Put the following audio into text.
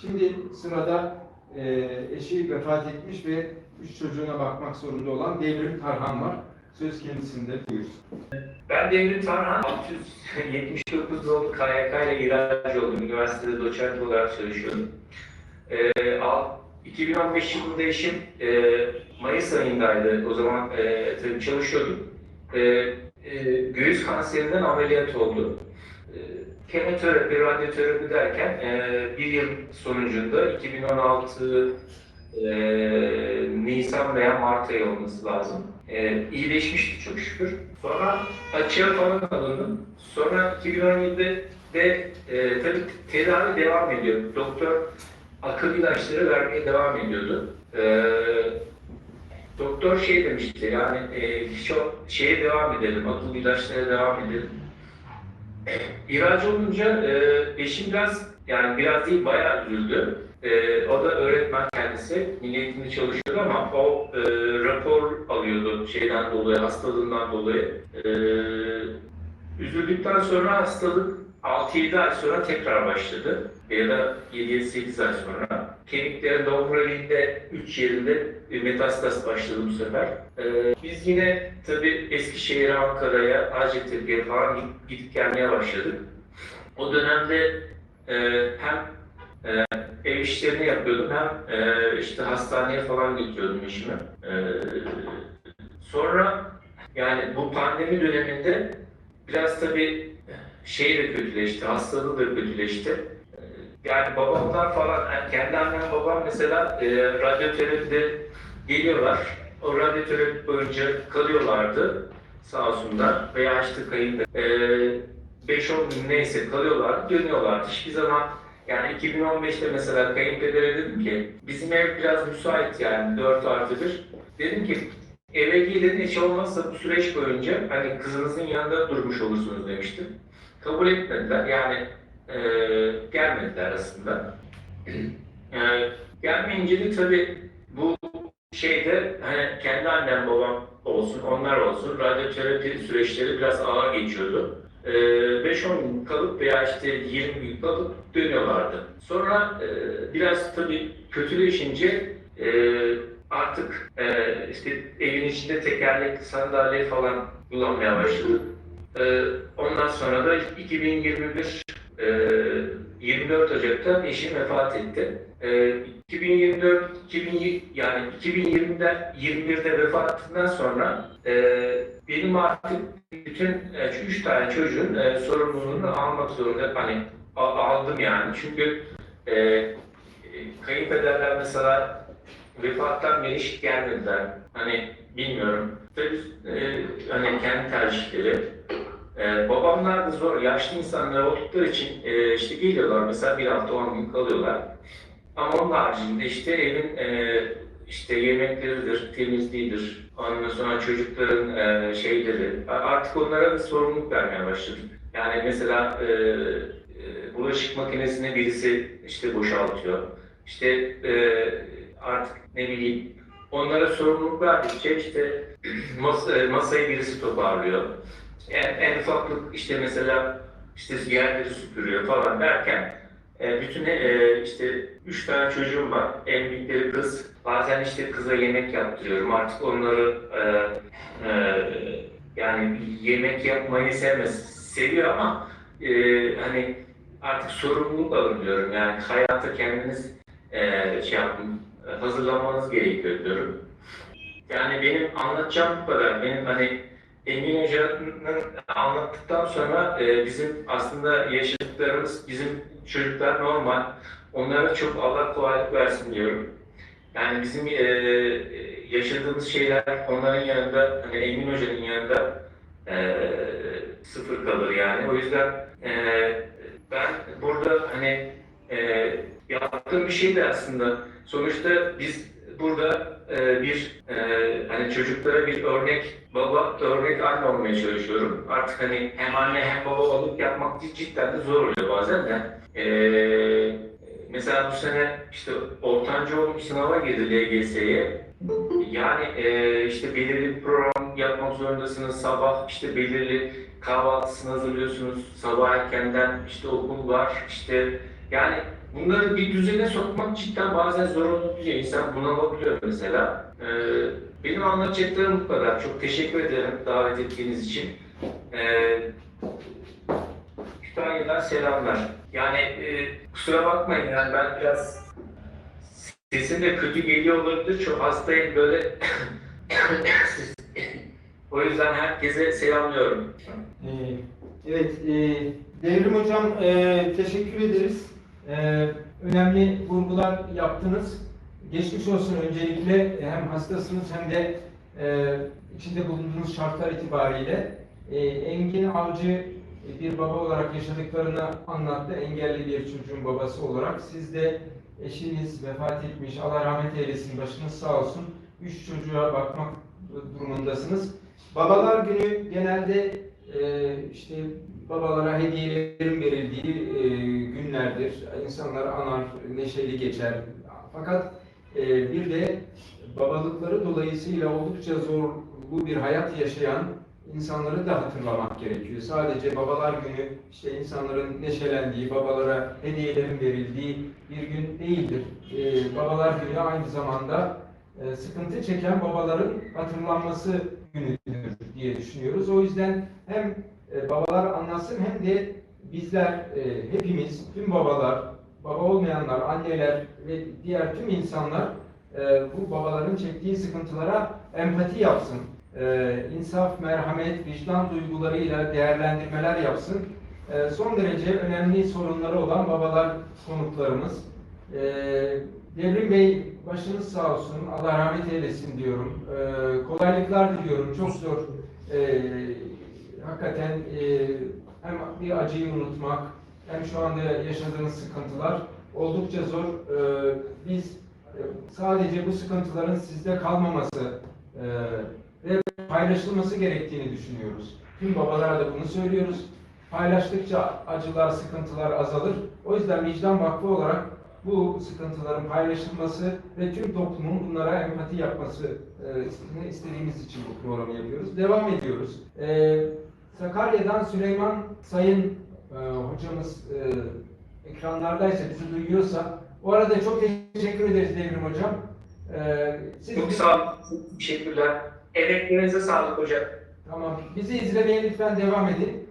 Şimdi sırada e, eşi vefat etmiş ve üç çocuğuna bakmak zorunda olan Devrim Tarhan var. Söz kendisinde buyursun. Ben Devrim Tarhan, 679 doğumlu KYK ile ihraç oldum. Üniversitede doçent olarak çalışıyorum. Ee, al- 2015 yılında eşim e, Mayıs ayındaydı. O zaman e, tabii çalışıyordum. E, e, göğüs kanserinden ameliyat oldu. Kemoterapi, radyoterapi derken e, bir yıl sonucunda 2016 e, Nisan veya Mart ayı olması lazım. E, iyileşmişti çok şükür. Sonra açığa falan alındım. Sonra 2017'de de e, tabii tedavi devam ediyor. Doktor akıl ilaçları vermeye devam ediyordu. E, doktor şey demişti yani e, çok şeye devam edelim, akıl ilaçlarına devam edelim. İhraç olunca e, eşim biraz yani biraz değil bayağı üzüldü. E, o da öğretmen kendisi. Milli çalışıyordu ama o e, rapor alıyordu şeyden dolayı, hastalığından dolayı. E, üzüldükten sonra hastalık 6-7 ay sonra tekrar başladı. Ya da 7-8 ay sonra. Kemiklerin omuriliğinde 3 yerinde bir metastaz başladı bu sefer. E, biz yine tabii Eskişehir'e, Ankara'ya, Hacettepe'ye falan gidip, gelmeye başladık. O dönemde e, hem e, ev işlerini yapıyordum hem e, işte hastaneye falan götürüyordum işimi. E, sonra yani bu pandemi döneminde biraz tabii şey de kötüleşti, hastalığı da kötüleşti. E, Yani babamlar falan, yani kendi annem babam mesela e, radyoterapide geliyorlar. O radyoterapi boyunca kalıyorlardı sağ olsunlar veya işte kayında. E, 5-10 gün neyse kalıyorlar, dönüyorlar. Hiçbir zaman yani 2015'te mesela kayınpedere dedim ki bizim ev biraz müsait yani 4 artı 1. Dedim ki eve gelin hiç olmazsa bu süreç boyunca hani kızınızın yanında durmuş olursunuz demiştim. Kabul etmediler yani e, gelmediler aslında. E, gelmeyince de tabii bu şeyde hani kendi annem babam olsun onlar olsun radyoterapi süreçleri biraz ağır geçiyordu. Ee, 5-10 gün kalıp veya işte 20 gün kalıp dönüyorlardı. Sonra e, biraz tabii kötüleşince e, artık e, işte evin içinde tekerlekli sandalye falan kullanmaya başladık. E, ondan sonra da 2021 e, 24 Ocak'ta eşim vefat etti. E, 2024 2000 yani 2020'de 21'de vefatından sonra e, benim artık bütün e, üç tane çocuğun e, sorumluluğunu almak zorunda hani aldım yani çünkü e, e, kayınpederler mesela vefattan beri hiç gelmediler hani bilmiyorum. Tabii e, hani kendi tercihleri e, babamlar da zor yaşlı insanlar oldukları için e, işte geliyorlar mesela bir hafta on gün kalıyorlar. Ama onun haricinde işte evin e, işte yemekleridir, temizliğidir, ondan sonra çocukların e, şeyleri, artık onlara bir sorumluluk vermeye başladık. Yani mesela e, e, bulaşık makinesini birisi işte boşaltıyor. İşte e, artık ne bileyim onlara sorumluluk verdikçe işte masa, e, masayı birisi toparlıyor. En, en ufaklık işte mesela işte yerleri süpürüyor falan derken e, bütün e, işte üç tane çocuğum var. En büyükleri kız. Bazen işte kıza yemek yaptırıyorum. Artık onları e, e, yani yemek yapmayı sevmez. Seviyor ama e, hani artık sorumluluk alın diyorum. Yani hayata kendiniz e, şey yapın, hazırlamanız gerekiyor diyorum. Yani benim anlatacağım bu kadar. Benim hani Engin Hoca'nın anlattıktan sonra e, bizim aslında yaşadıklarımız bizim çocuklar normal. Onlara çok Allah kolaylık versin diyorum. Yani bizim e, yaşadığımız şeyler onların yanında, hani Engin Hoca'nın yanında e, sıfır kalır yani. O yüzden e, ben burada hani bir şey de aslında sonuçta biz burada e, bir e, hani çocuklara bir örnek baba, örnek anne olmaya çalışıyorum. Artık hani hem anne hem baba olup yapmak cidden de zor oluyor bazen de. E, mesela bu sene işte ortanca oğlum sınava girdi LGS'ye. Yani e, işte belirli bir program yapmak zorundasınız. Sabah işte belirli kahvaltısını hazırlıyorsunuz. Sabah erkenden işte okul var. işte Yani bunları bir düzene sokmak cidden bazen zor olabiliyor. İnsan bunalabiliyor mesela. Ee, benim anlatacaklarım bu kadar. Çok teşekkür ederim davet ettiğiniz için. Ee, Kütahya'dan selamlar. Yani e, kusura bakmayın yani ben biraz sesim de kötü geliyor olabilir. Çok hastayım böyle. o yüzden herkese selamlıyorum. Ee, Evet, e, Devrim Hocam e, teşekkür ederiz. E, önemli vurgular yaptınız. Geçmiş olsun öncelikle hem hastasınız hem de e, içinde bulunduğunuz şartlar itibariyle. E, Engin Avcı e, bir baba olarak yaşadıklarını anlattı. Engelli bir çocuğun babası olarak. Siz de eşiniz vefat etmiş, Allah rahmet eylesin, başınız sağ olsun. Üç çocuğa bakmak durumundasınız. Babalar günü genelde e, işte babalara hediyelerin verildiği günlerdir. İnsanlar anar, neşeli geçer. Fakat e, bir de babalıkları dolayısıyla oldukça zorlu bir hayat yaşayan insanları da hatırlamak gerekiyor. Sadece babalar günü işte insanların neşelendiği, babalara hediyelerin verildiği bir gün değildir. E, babalar günü aynı zamanda e, sıkıntı çeken babaların hatırlanması günüdür diye düşünüyoruz. O yüzden hem e, babalar anlatsın hem de bizler e, hepimiz, tüm babalar, baba olmayanlar, anneler ve diğer tüm insanlar e, bu babaların çektiği sıkıntılara empati yapsın. E, insaf, merhamet, vicdan duygularıyla değerlendirmeler yapsın. E, son derece önemli sorunları olan babalar konuklarımız. E, Devrim Bey başınız sağ olsun, Allah rahmet eylesin diyorum. E, kolaylıklar diliyorum, çok zor. E, hakikaten e, bir acıyı unutmak, hem şu anda yaşadığınız sıkıntılar oldukça zor. E, biz e, sadece bu sıkıntıların sizde kalmaması e, ve paylaşılması gerektiğini düşünüyoruz. Tüm babalara da bunu söylüyoruz. Paylaştıkça acılar, sıkıntılar azalır. O yüzden vicdan vakfı olarak bu sıkıntıların paylaşılması ve tüm toplumun bunlara empati yapması e, istediğimiz için bu programı yapıyoruz. Devam ediyoruz. E, Sakarya'dan Süleyman Sayın e, hocamız e, ekranlardaysa, bizi duyuyorsa o arada çok teşekkür ederiz Devrim Hocam. E, siz Çok sağ olun. Teşekkürler. Emeklerinize sağlık hocam. Tamam. Bizi izlemeye lütfen devam edin.